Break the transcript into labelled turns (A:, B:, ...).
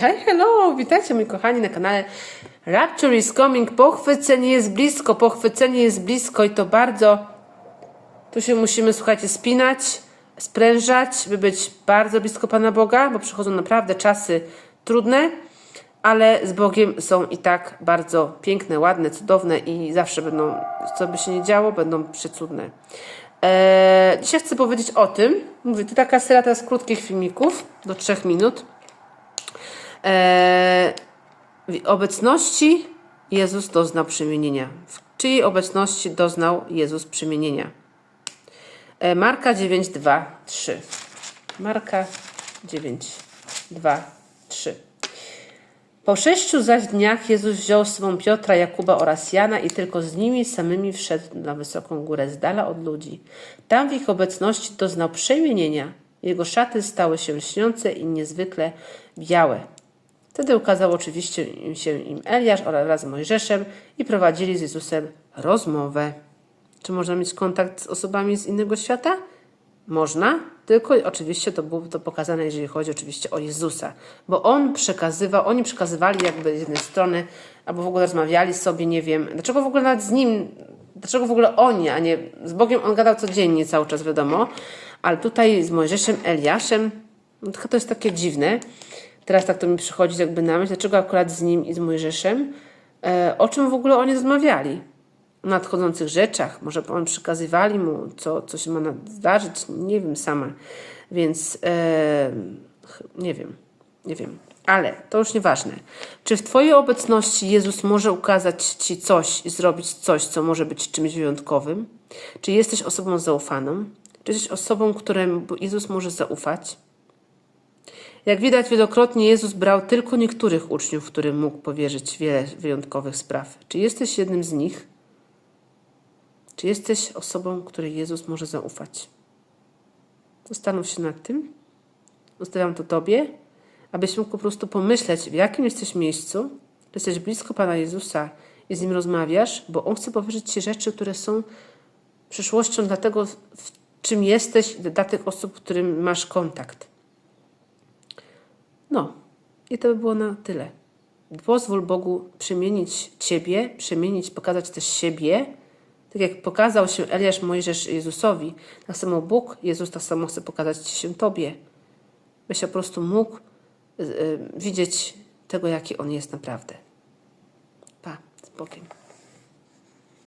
A: Hej, hello, witajcie moi kochani na kanale Rapture is coming. Pochwycenie jest blisko, pochwycenie jest blisko i to bardzo. Tu się musimy, słuchajcie, spinać, sprężać, by być bardzo blisko Pana Boga, bo przychodzą naprawdę czasy trudne, ale z Bogiem są i tak bardzo piękne, ładne, cudowne i zawsze będą, co by się nie działo, będą przecudne. Eee, dzisiaj chcę powiedzieć o tym, mówię, to taka seria teraz krótkich filmików, do 3 minut, w obecności Jezus doznał przemienienia. W czyjej obecności doznał Jezus przemienienia? Eee, Marka 9, 2, 3. Marka 9, 2, 3. Po sześciu zaś dniach Jezus wziął z sobą Piotra, Jakuba oraz Jana i tylko z nimi samymi wszedł na wysoką górę z dala od ludzi. Tam w ich obecności doznał przemienienia. Jego szaty stały się lśniące i niezwykle białe. Wtedy ukazał oczywiście się im Eliasz oraz z Mojżeszem i prowadzili z Jezusem rozmowę. Czy można mieć kontakt z osobami z innego świata? Można, tylko oczywiście to było to pokazane, jeżeli chodzi oczywiście o Jezusa, bo On przekazywał, oni przekazywali jakby z jednej strony, albo w ogóle rozmawiali sobie, nie wiem, dlaczego w ogóle nawet z Nim, dlaczego w ogóle oni, a nie z Bogiem On gadał codziennie cały czas, wiadomo, ale tutaj z Mojżeszem, Eliaszem, no to jest takie dziwne, teraz tak to mi przychodzi jakby na myśl, dlaczego akurat z Nim i z Mojżeszem, e, o czym w ogóle oni rozmawiali, o nadchodzących rzeczach. Może on przekazywali mu, co, co się ma zdarzyć, nie wiem sama. Więc e, nie wiem, nie wiem. Ale to już nieważne. Czy w Twojej obecności Jezus może ukazać Ci coś i zrobić coś, co może być czymś wyjątkowym? Czy jesteś osobą zaufaną? Czy jesteś osobą, któremu Jezus może zaufać? Jak widać, wielokrotnie Jezus brał tylko niektórych uczniów, którym mógł powierzyć wiele wyjątkowych spraw. Czy jesteś jednym z nich? Czy jesteś osobą, której Jezus może zaufać? Zastanów się nad tym. Zostawiam to Tobie, abyś mógł po prostu pomyśleć, w jakim jesteś miejscu, jesteś blisko Pana Jezusa i z Nim rozmawiasz, bo On chce powiedzieć Ci rzeczy, które są przyszłością dla tego, w czym jesteś dla tych osób, z którym masz kontakt. No, i to by było na tyle. Pozwól Bogu przemienić Ciebie, przemienić, pokazać też siebie, tak jak pokazał się Eliasz Mojżesz Jezusowi, tak samo Bóg, Jezus tak samo chce pokazać się Tobie. Byś po prostu mógł y, y, widzieć tego, jaki On jest naprawdę. Pa, z Bogiem.